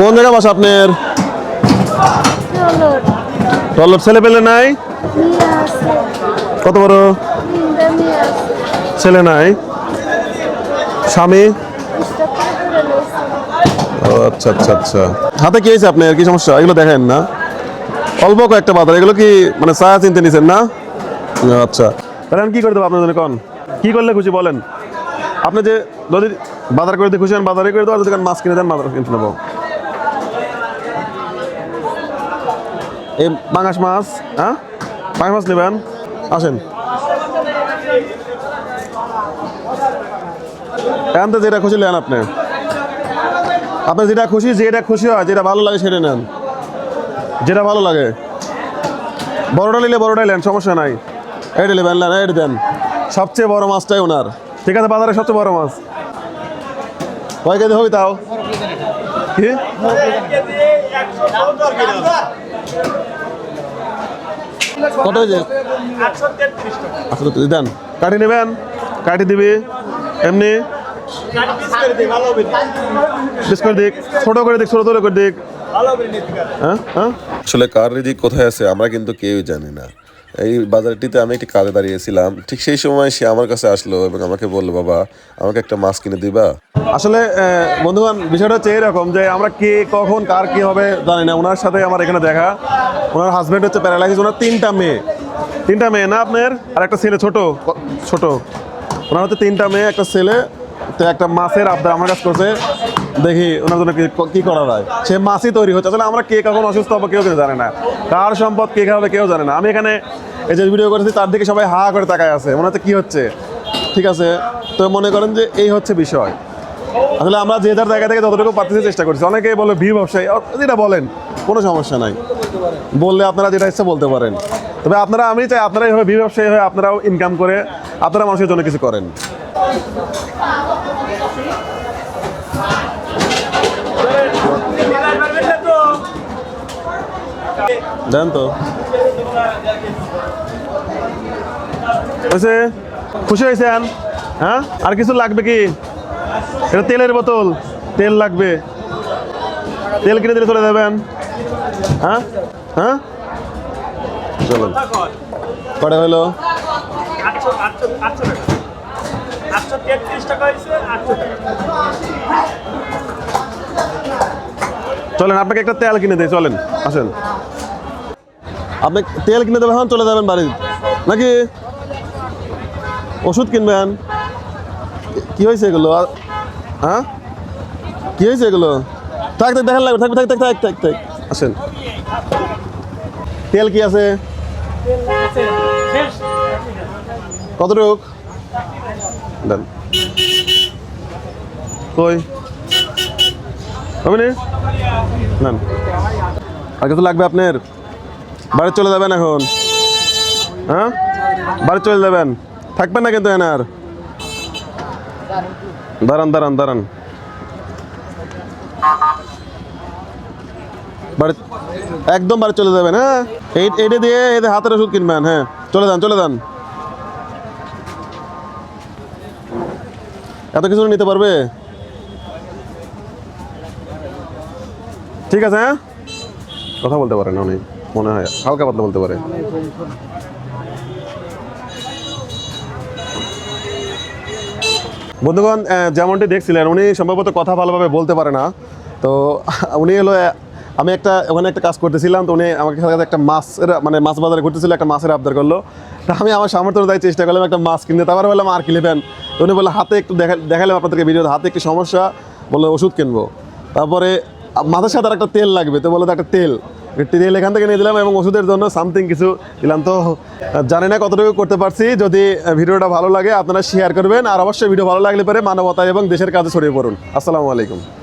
কোন জায়গা বাসা আপনার? টলর ছেলে পেলে নাই? কত বড়? ছেলে নাই। স্বামী? আচ্ছা আচ্ছা আচ্ছা। হাতে কি হয়েছে আপনার? কি সমস্যা? এগুলো দেখেন না। অল্প কয়েকটা বাজার। এগুলো কি মানে ছায়া চিনতে নিছেন না? আচ্ছা। তাহলে আমি কি করে দেবো আপনার জন্য কন কি করলে খুশি বলেন? আপনি যে যদি বাজার করে দিয়ে খুশি হন বাজারে করে দেবো আর যদি মাছ কিনে দেন বাজার কিনতে নেব। এই পাঙাশ মাছ হ্যাঁ? পাঙাশ মাছ নেবেন। আসেন। এখন যেটা খুশি নেন আপনি। আপনার যেটা খুশি যেটা খুশি হয়, যেটা ভালো লাগে সেটা নেন। যেটা ভালো লাগে। বড়টা নিলে বড়টাই নেন, সমস্যা নাই। এইটা নেবেন নেন এইটা দেন। সবচেয়ে বড় মাছটাই ওনার। ঠিক আছে বাজারে সবচেয়ে বড় মাছ। কয় কেজি হবে তাও? কি? কত হয়েছে? আচ্ছা দেন। কাঠি নেবেন? কাঠি দিবি? এমনি? করে করে হ্যাঁ? হ্যাঁ? আসলে কার কোথায় আছে, আমরা কিন্তু কেউই জানি না। এই বাজারটিতে আমি একটি কাজে দাঁড়িয়েছিলাম। ঠিক সেই সময় সে আমার কাছে আসলো এবং আমাকে বলল বাবা আমাকে একটা মাছ কিনে দিবা? আসলে আহ, বন্ধুগণ বিষয়টা হচ্ছে এরকম যে আমরা কে কখন কার কি হবে জানি না। ওনার সাথে আমার এখানে দেখা। ওনার হাজবেন্ড হচ্ছে প্যারালাইসিস ওনার তিনটা মেয়ে। তিনটা মেয়ে না আপনার? আর একটা ছেলে ছোট ছোট। ওনার হচ্ছে তিনটা মেয়ে একটা ছেলে তো একটা মাছের আবদার আমার কাছে করছে। দেখি ওনার জন্য কি কি করা যায়। সে মাছই তৈরি হচ্ছে। আসলে আমরা কে কখন অসুস্থ হব কেউ কেউ জানে না। কার সম্পদ কে খাবে কেউ জানে না। আমি এখানে এই যে ভিডিও করেছি, তার দিকে সবাই হা করে তাকায় আছে। মনে হচ্ছে কি হচ্ছে? ঠিক আছে? তো মনে করেন যে এই হচ্ছে বিষয়। আসলে আমরা যে যার জায়গা থেকে যতটুকু পারতেছি চেষ্টা করছি। অনেকেই বলে ভি ব্যবসায়ী। যেটা বলেন, কোনো সমস্যা নাই। বললে আপনারা যেটা ইচ্ছে বলতে পারেন। তবে আপনারা, আমি চাই আপনারা এইভাবে ভি ব্যবসায়ী হয়ে আপনারাও ইনকাম করে আপনারা মানুষের জন্য কিছু করেন। দেন তো। হয়েছে? খুশি হয়েছেন হ্যাঁ? আর কিছু লাগবে কি? এটা তেলের বোতল। তেল লাগবে। তেল কিনে দিলে চলে যাবেন। হ্যাঁ? হ্যাঁ? চলুন। কটা হলো? চলেন, আপনাকে একটা তেল কিনে দেয় চলেন, আসেন। আপনি তেল কিনে দেবেন চলে যাবেন বাড়ি। নাকি? ওষুধ কিনবেন? কি হয়েছে এগুলো? আর- হ্যাঁ? কি হয়েছে এগুলো? থাক থাক, দেখান লাগবে থাকবে থাক থাক থাক থাক থাক। আসেন। তেল কি আছে? কতটুক? দেন। কই? হবে না আর কিছু লাগবে আপনার। বাড়ি চলে যাবেন এখন। হ্যাঁ? বাড়ি চলে যাবেন। থাকবেন না কিন্তু এনার দাঁড়ান দাঁড়ান দাঁড়ান। বাড়ি, একদম বাড়ি চলে যাবেন হ্যাঁ? এই দিয়ে এদের হাতের ওষুধ কিনবেন হ্যাঁ? চলে যান চলে যান। এত কিছু নিতে পারবে? ঠিক আছে হ্যাঁ? কথা বলতে পারেন উনি, মনে হয়, হালকা পাতলা বলতে পারে। বন্ধুগণ যেমনটি দেখছিলেন, উনি সম্ভবত কথা ভালোভাবে বলতে পারে না। তো উনি হলো আমি একটা, ওখানে একটা কাজ করতেছিলাম, তো উনি আমাকে সাথে একটা মাছের মানে মাছ বাজারে ঘুরতেছিল, একটা মাছের আবদার করল। তো আমি আমার সামর্থ্য অনুযায়ী চেষ্টা করলাম একটা মাছ কিনতে। তারপরে বললাম, আর কি নেবেন তো উনি বলল, হাতে একটু দেখা দেখালাম আপনাদেরকে ভিডিও হাতে একটু সমস্যা। বলল, ওষুধ কিনবো। তারপরে মাছের সাথে আর একটা তেল লাগবে, তো বলল, একটা তেল। তেল এখান থেকে নিয়ে দিলাম এবং ওষুধের জন্য সামথিং কিছু দিলাম। তো, জানি না কতটুকু করতে পারছি। যদি ভিডিওটা ভালো লাগে আপনারা শেয়ার করবেন। আর অবশ্যই ভিডিও ভালো লাগলে পরে মানবতা এবং দেশের কাজে ছড়িয়ে পড়ুন। আসসালামু আলাইকুম।